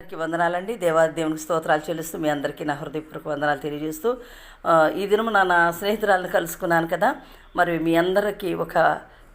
అందరికీ వందనాలండి. దేవాదేవునికి స్తోత్రాలు చెల్లిస్తూ మీ అందరికీ నా హృదయపూర్వక వందనాలు తెలియజేస్తూ ఈ దినం నా నా స్నేహితురాలను కలుసుకున్నాను కదా. మరి మీ అందరికీ ఒక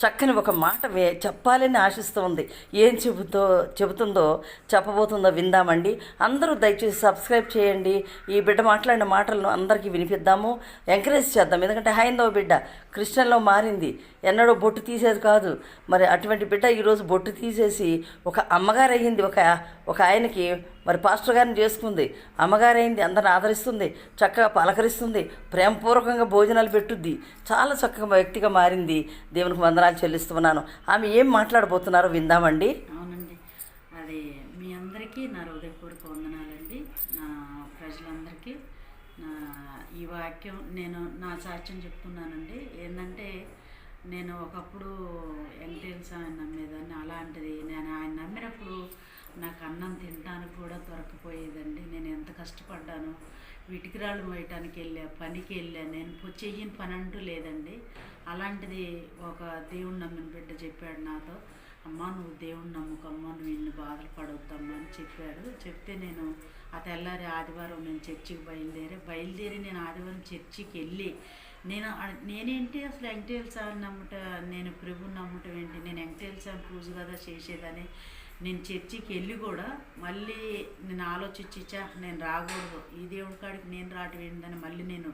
చక్కని ఒక మాట వే చెప్పాలని ఆశిస్తూ ఉంది. ఏం చెబుతో చెబుతుందో చెప్పబోతుందో విందామండి. అందరూ దయచేసి సబ్స్క్రైబ్ చేయండి. ఈ బిడ్డ మాట్లాడిన మాటలను అందరికీ వినిపిద్దాము. ఎంకరేజ్ చేద్దాం. ఎందుకంటే హైందవ బిడ్డ క్రిస్టియన్లో మారింది. ఎన్నడూ బొట్టు తీసేది కాదు. మరి అటువంటి బిడ్డ ఈరోజు బొట్టు తీసేసి ఒక అమ్మగారు అయ్యింది ఒక ఒక ఆయనకి మరి పాస్టర్ గారిని చేసుకుంది. అమ్మగారైంది అందరిని ఆదరిస్తుంది చక్కగా పలకరిస్తుంది ప్రేమపూర్వకంగా భోజనాలు పెట్టుద్ది. చాలా చక్కగా వ్యక్తిగా మారింది. దేవునికి వందనాలు చెల్లిస్తున్నాను. ఆమె ఏం మాట్లాడబోతున్నారో విందామండి. అవునండి. అది మీ అందరికీ నా హృదయపూర్వక వందనాలండి. నా ప్రజలందరికీ నా ఈ వాక్యం నేను నా సాక్ష్యం చెప్తున్నానండి. ఏంటంటే నేను ఒకప్పుడు వెంకటేశ్వర ఆయన నమ్మేదాన్ని అలాంటిది నేను ఆయన నమ్మినప్పుడు నాకు అన్నం తినడానికి కూడా దొరకపోయేదండి. నేను ఎంత కష్టపడ్డాను. విటికిరాళ్ళు మోయటానికి వెళ్ళా పనికి వెళ్ళా. నేను పొ- చెయ్యని పని అంటూ లేదండి. అలాంటిది ఒక దేవుడు నమ్మిన బిడ్డ చెప్పాడు నాతో. అమ్మ నువ్వు దేవుడిని నమ్ముకమ్మ నువ్వు ఇన్ని బాధలు పడవద్దమ్మా అని చెప్పాడు. చెప్తే నేను ఆ తెల్లారి ఆదివారం నేను చర్చికి బయలుదేరి బయలుదేరి నేను ఆదివారం చర్చికి వెళ్ళి నేను నేనేంటి అసలు వెంకటేశ్వర స్వామిని నమ్ముట నేను ప్రభుని నమ్మటం ఏంటి? నేను వెంకటేశ్వర స్వామి పూజ కదా చేసేదని నేను చర్చికి వెళ్ళి కూడా మళ్ళీ నేను ఆలోచించా నేను రాకూడదు. ఈ దేవుడి కాడికి నేను రావటం ఏంటని మళ్ళీ నేను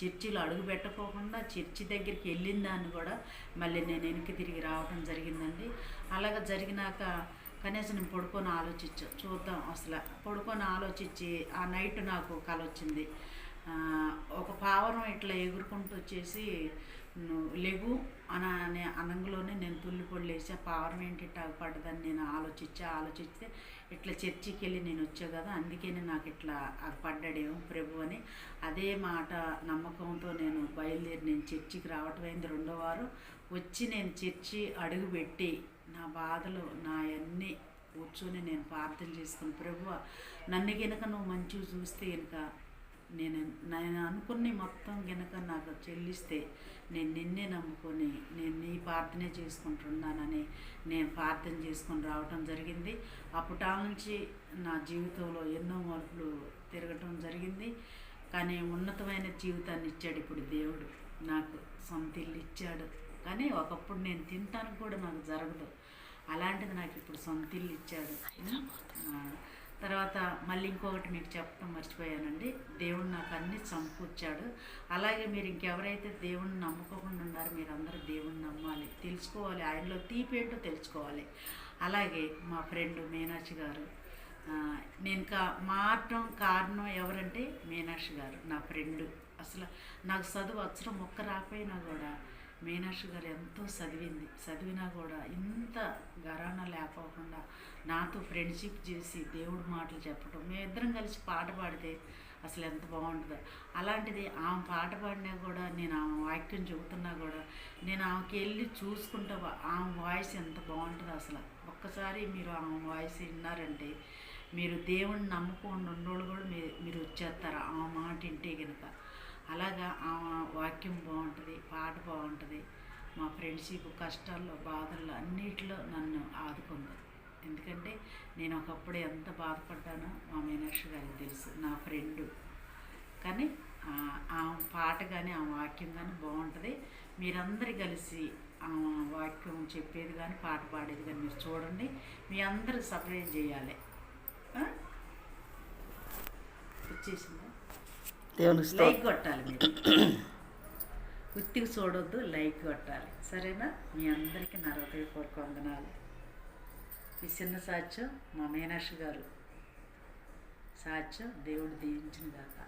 చర్చిలో అడుగు పెట్టకోకుండా చర్చి దగ్గరికి వెళ్ళిన దాన్ని కూడా మళ్ళీ నేను వెనక్కి తిరిగి రావటం జరిగిందండి. అలాగ జరిగినాక కనీసం నేను పడుకొని ఆలోచించు చూద్దాం అసలు. పడుకొని ఆలోచించి ఆ నైట్ నాకు కలొచ్చింది. ఒక పావరం ఇట్లా ఎగురుకుంటూ వచ్చేసి నువ్వు అని అనే అనంగలోనే నేను తుల్లి లేచా. ఆ పావరం ఏంటి ఇట్లా పడ్డదని నేను ఆలోచించా ఆలోచిస్తే ఇట్లా చర్చికి వెళ్ళి నేను వచ్చా కదా అందుకనే నాకు ఇట్లా అది పడ్డాడేమో ప్రభు అని. అదే మాట నమ్మకంతో నేను బయలుదేరి నేను చర్చికి రావటం అయింది రెండో వారం. వచ్చి నేను చర్చి అడుగుపెట్టి నా బాధలు నా అన్నీ కూర్చొని నేను ప్రార్థన చేసుకుని ప్రభు నన్ను కనుక నువ్వు మంచిగా చూస్తే కనుక నేను నేను అనుకుని మొత్తం గనక నాకు చెల్లిస్తే నేను నిన్నే నమ్ముకొని నేను నీ ప్రార్థనే చేసుకుంటున్నానని నేను ప్రార్థన చేసుకొని రావటం జరిగింది. అప్పటి నుంచి నా జీవితంలో ఎన్నో మలుపులు తిరగటం జరిగింది. కానీ ఉన్నతమైన జీవితాన్ని ఇచ్చాడు ఇప్పుడు దేవుడు. నాకు సొంత ఇల్లు ఇచ్చాడు. కానీ ఒకప్పుడు నేను తింటానికి కూడా నాకు జరగదు. అలాంటిది నాకు ఇప్పుడు సొంత ఇల్లు ఇచ్చాడు. తర్వాత మళ్ళీ ఇంకొకటి మీకు చెప్పడం మర్చిపోయానండి. దేవుడు నాకు అన్ని సమకూర్చాడు. అలాగే మీరు ఇంకెవరైతే దేవుణ్ణి నమ్ముకోకుండా ఉన్నారో మీరు అందరూ దేవుణ్ణి నమ్మాలి. తెలుసుకోవాలి. ఆయనలో తీపి ఏంటో తెలుసుకోవాలి. అలాగే మా ఫ్రెండ్ మీనాక్షి గారు నేను కా మారటం కారణం ఎవరంటే మీనాక్షి గారు నా ఫ్రెండ్. అసలు నాకు చదువు అక్షరం ఒక్క రాకపోయినా కూడా మీనాక్షి గారు ఎంతో చదివింది. చదివినా కూడా ఇంత గరాన లేకోకుండా నాతో ఫ్రెండ్షిప్ చేసి దేవుడు మాటలు చెప్పడం మేమిద్దరం కలిసి పాట పాడితే అసలు ఎంత బాగుంటుందో. అలాంటిది ఆమె పాట పాడినా కూడా నేను ఆమె వాక్యం చెబుతున్నా కూడా నేను ఆమెకి వెళ్ళి చూసుకుంటా ఆమె వాయిస్ ఎంత బాగుంటుందో అసలు. ఒక్కసారి మీరు ఆమె వాయిస్ విన్నారంటే మీరు దేవుణ్ణి నమ్ముకోండి ఉన్నోళ్ళు కూడా మీరు వచ్చేస్తారు. ఆ మాట ఇంటే కనుక అలాగా వాక్యం బాగుంటుంది పాట బాగుంటుంది. మా ఫ్రెండ్షిప్ కష్టాల్లో బాధల్లో అన్నిటిలో నన్ను ఆదుకుంది ఎందుకంటే నేను ఒకప్పుడు ఎంత బాధపడ్డానో మా మీనాక్షి గారికి తెలుసు నా ఫ్రెండు. కానీ ఆ పాట కానీ ఆ వాక్యం కానీ బాగుంటుంది. మీరందరూ కలిసి ఆ వాక్యం చెప్పేది కానీ పాట పాడేది కానీ మీరు చూడండి. మీ అందరూ సపరేట్ చేయాలి. వచ్చేసిందా? దేవునికి లైక్ కొట్టాలి మీరు. ఉత్తికి చూడొద్దు లైక్ కొట్టాలి. సరేనా? మీ అందరికీ నా హృదయపూర్వక వందనాలు. ఈ చిన్న సాక్ష్యం మా మీనాక్షి గారు. సాక్ష్యం దేవుడు దీవించిన దాకా